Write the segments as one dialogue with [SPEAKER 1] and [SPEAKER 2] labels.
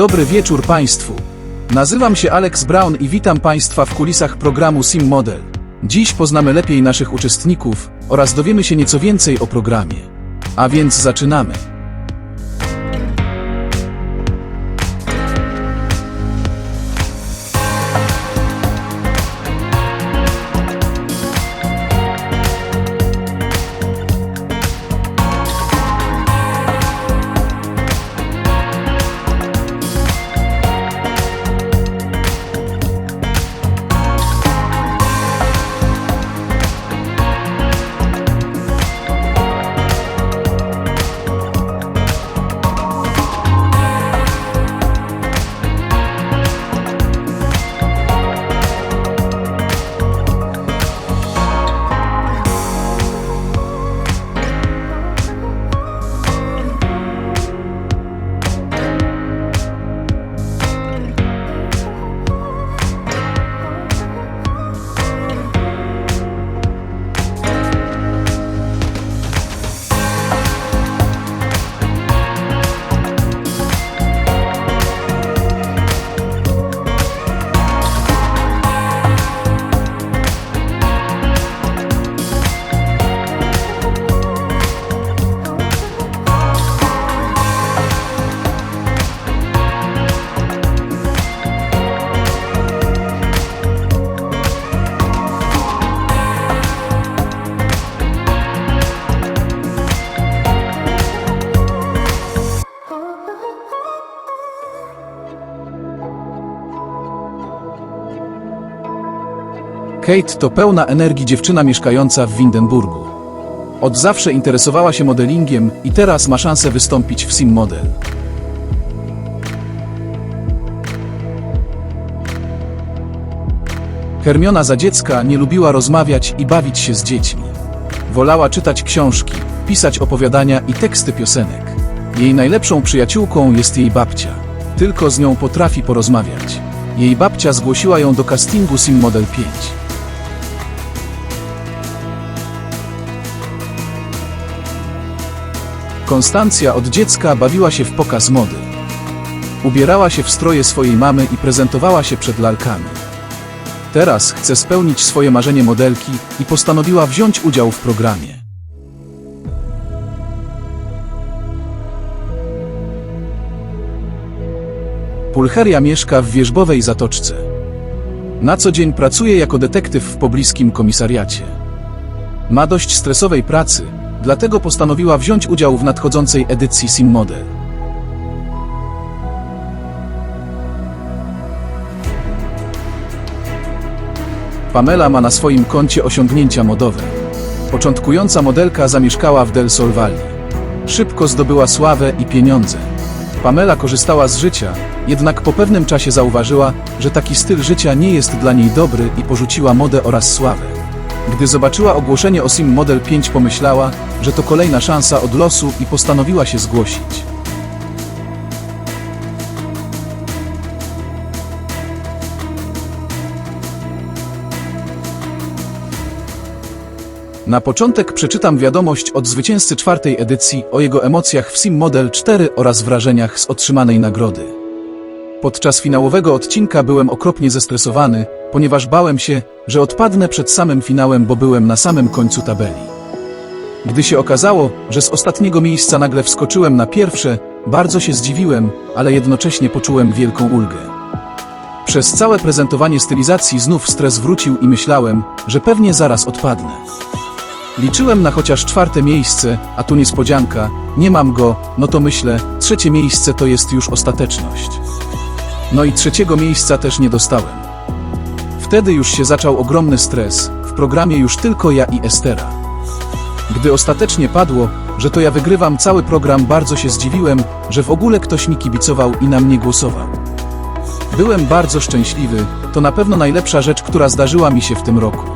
[SPEAKER 1] Dobry wieczór Państwu. Nazywam się Alex Brown i witam Państwa w kulisach programu Sim Model. Dziś poznamy lepiej naszych uczestników oraz dowiemy się nieco więcej o programie. A więc zaczynamy. Kate to pełna energii dziewczyna mieszkająca w Windenburgu. Od zawsze interesowała się modelingiem i teraz ma szansę wystąpić w Sim Model. Hermiona za dziecka nie lubiła rozmawiać i bawić się z dziećmi. Wolała czytać książki, pisać opowiadania i teksty piosenek. Jej najlepszą przyjaciółką jest jej babcia. Tylko z nią potrafi porozmawiać. Jej babcia zgłosiła ją do castingu Sim Model 5. Konstancja od dziecka bawiła się w pokaz mody. Ubierała się w stroje swojej mamy i prezentowała się przed lalkami. Teraz chce spełnić swoje marzenie modelki i postanowiła wziąć udział w programie. Pulcheria mieszka w wierzbowej zatoczce. Na co dzień pracuje jako detektyw w pobliskim komisariacie. Ma dość stresowej pracy, dlatego postanowiła wziąć udział w nadchodzącej edycji Sim Model. Pamela ma na swoim koncie osiągnięcia modowe. Początkująca modelka zamieszkała w Del Sol Valley. Szybko zdobyła sławę i pieniądze. Pamela korzystała z życia, jednak po pewnym czasie zauważyła, że taki styl życia nie jest dla niej dobry i porzuciła modę oraz sławę. Gdy zobaczyła ogłoszenie o Sim Model 5 pomyślała, że to kolejna szansa od losu i postanowiła się zgłosić. Na początek przeczytam wiadomość od zwycięzcy czwartej edycji o jego emocjach w Sim Model 4 oraz wrażeniach z otrzymanej nagrody. Podczas finałowego odcinka byłem okropnie zestresowany, ponieważ bałem się, że odpadnę przed samym finałem, bo byłem na samym końcu tabeli. Gdy się okazało, że z ostatniego miejsca nagle wskoczyłem na pierwsze, bardzo się zdziwiłem, ale jednocześnie poczułem wielką ulgę. Przez całe prezentowanie stylizacji znów stres wrócił i myślałem, że pewnie zaraz odpadnę. Liczyłem na chociaż czwarte miejsce, a tu niespodzianka, nie mam go, no to myślę, trzecie miejsce to jest już ostateczność. No i trzeciego miejsca też nie dostałem. Wtedy już się zaczął ogromny stres, w programie już tylko ja i Estera. Gdy ostatecznie padło, że to ja wygrywam cały program, bardzo się zdziwiłem, że w ogóle ktoś mi kibicował i na mnie głosował. Byłem bardzo szczęśliwy, to na pewno najlepsza rzecz, która zdarzyła mi się w tym roku.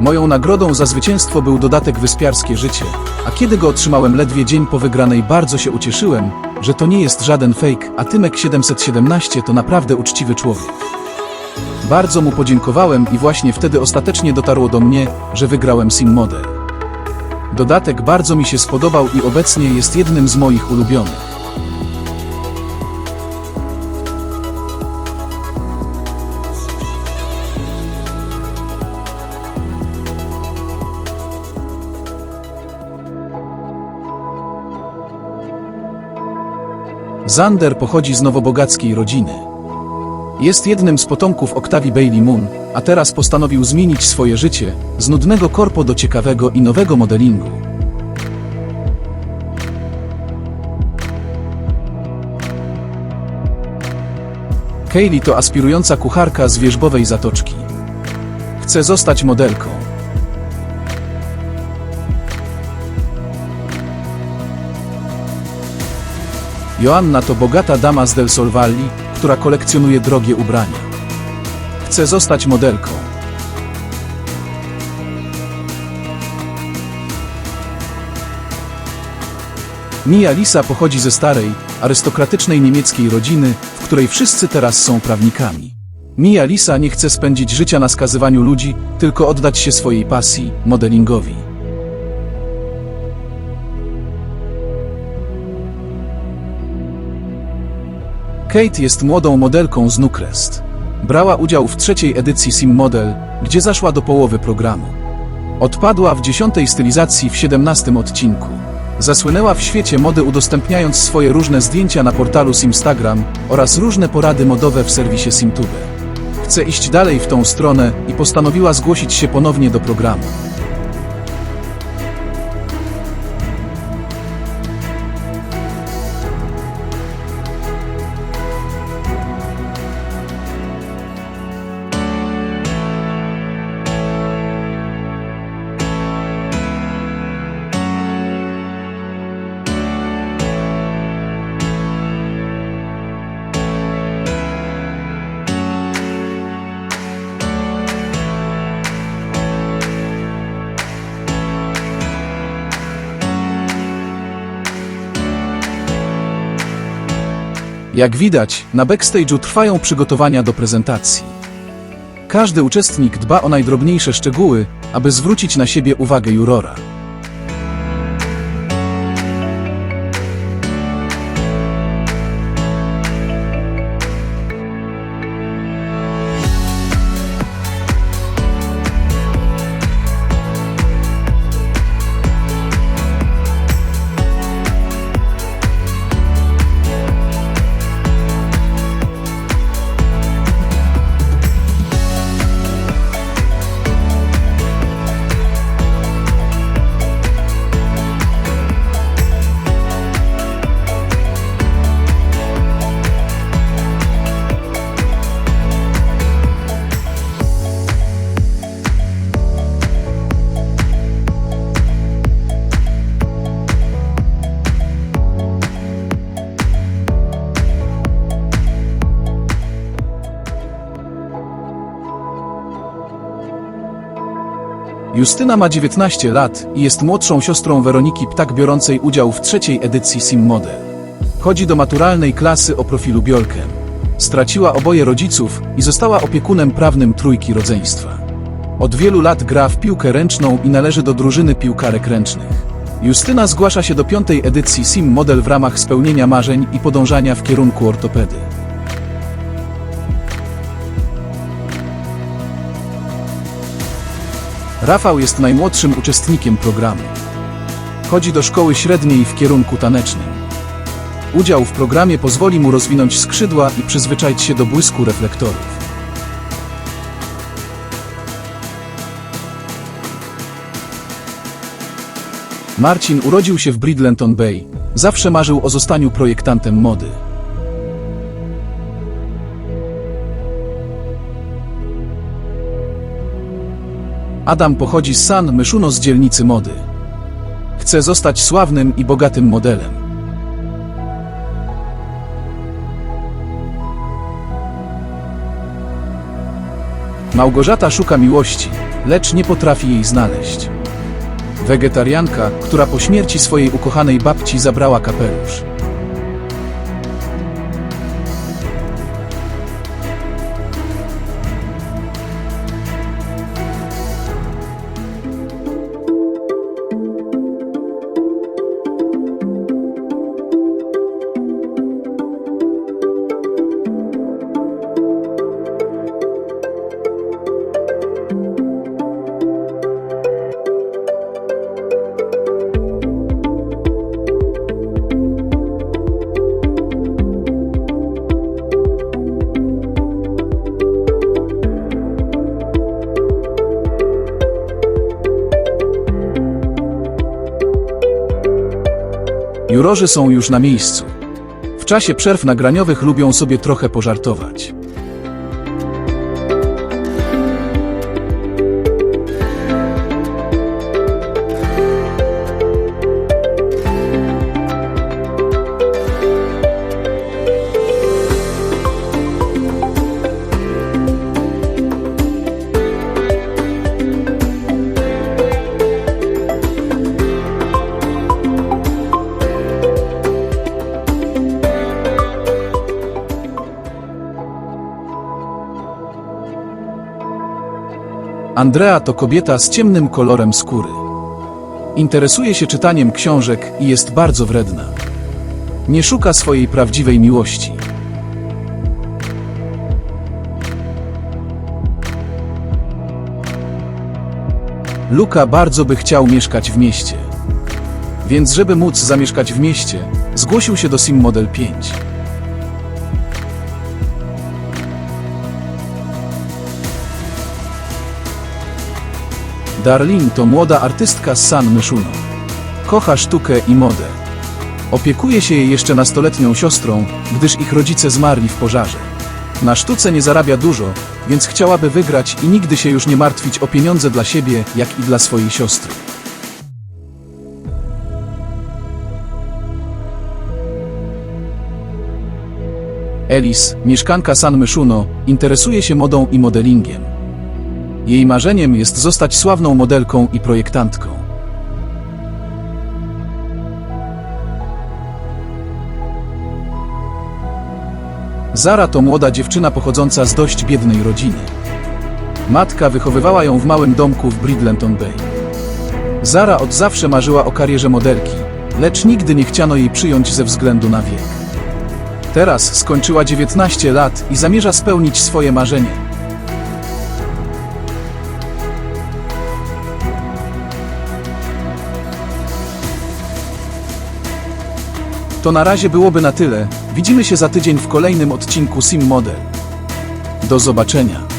[SPEAKER 1] Moją nagrodą za zwycięstwo był dodatek Wyspiarskie Życie, a kiedy go otrzymałem ledwie dzień po wygranej bardzo się ucieszyłem, że to nie jest żaden fake, a Tymek 717 to naprawdę uczciwy człowiek. Bardzo mu podziękowałem i właśnie wtedy ostatecznie dotarło do mnie, że wygrałem Sim Model. Dodatek bardzo mi się spodobał i obecnie jest jednym z moich ulubionych. Zander pochodzi z nowobogackiej rodziny. Jest jednym z potomków Octavii Bailey Moon, a teraz postanowił zmienić swoje życie z nudnego korpo do ciekawego i nowego modelingu. Kaylee to aspirująca kucharka z wierzbowej zatoczki. Chce zostać modelką. Joanna to bogata dama z Del Sol Valley, która kolekcjonuje drogie ubrania. Chce zostać modelką. Mia Lisa pochodzi ze starej, arystokratycznej niemieckiej rodziny, w której wszyscy teraz są prawnikami. Mia Lisa nie chce spędzić życia na skazywaniu ludzi, tylko oddać się swojej pasji modelingowi. Kate jest młodą modelką z Newcrest. Brała udział w trzeciej edycji Sim Model, gdzie zaszła do połowy programu. Odpadła w dziesiątej stylizacji w siedemnastym odcinku. Zasłynęła w świecie mody udostępniając swoje różne zdjęcia na portalu Simstagram oraz różne porady modowe w serwisie Simtube. Chce iść dalej w tą stronę i postanowiła zgłosić się ponownie do programu. Jak widać, na backstage'u trwają przygotowania do prezentacji. Każdy uczestnik dba o najdrobniejsze szczegóły, aby zwrócić na siebie uwagę jurora. Justyna ma 19 lat i jest młodszą siostrą Weroniki Ptak biorącej udział w trzeciej edycji Sim Model. Chodzi do maturalnej klasy o profilu Biolkiem. Straciła oboje rodziców i została opiekunem prawnym trójki rodzeństwa. Od wielu lat gra w piłkę ręczną i należy do drużyny piłkarek ręcznych. Justyna zgłasza się do piątej edycji Sim Model w ramach spełnienia marzeń i podążania w kierunku ortopedy. Rafał jest najmłodszym uczestnikiem programu. Chodzi do szkoły średniej w kierunku tanecznym. Udział w programie pozwoli mu rozwinąć skrzydła i przyzwyczaić się do błysku reflektorów. Marcin urodził się w Bridlenton Bay. Zawsze marzył o zostaniu projektantem mody. Adam pochodzi z San Myszuno z dzielnicy mody. Chce zostać sławnym i bogatym modelem. Małgorzata szuka miłości, lecz nie potrafi jej znaleźć. Wegetarianka, która po śmierci swojej ukochanej babci zabrała kapelusz. Jurorzy są już na miejscu. W czasie przerw nagraniowych lubią sobie trochę pożartować. Andrea to kobieta z ciemnym kolorem skóry. Interesuje się czytaniem książek i jest bardzo wredna. Nie szuka swojej prawdziwej miłości. Luka bardzo by chciał mieszkać w mieście. Więc żeby móc zamieszkać w mieście, zgłosił się do Sim Model 5. Darlene to młoda artystka z San Myszuno. Kocha sztukę i modę. Opiekuje się jej jeszcze nastoletnią siostrą, gdyż ich rodzice zmarli w pożarze. Na sztuce nie zarabia dużo, więc chciałaby wygrać i nigdy się już nie martwić o pieniądze dla siebie, jak i dla swojej siostry. Elis, mieszkanka San Myszuno, interesuje się modą i modelingiem. Jej marzeniem jest zostać sławną modelką i projektantką. Zara to młoda dziewczyna pochodząca z dość biednej rodziny. Matka wychowywała ją w małym domku w Bridlenton Bay. Zara od zawsze marzyła o karierze modelki, lecz nigdy nie chciano jej przyjąć ze względu na wiek. Teraz skończyła 19 lat i zamierza spełnić swoje marzenie. To na razie byłoby na tyle. Widzimy się za tydzień w kolejnym odcinku Sim Model. Do zobaczenia.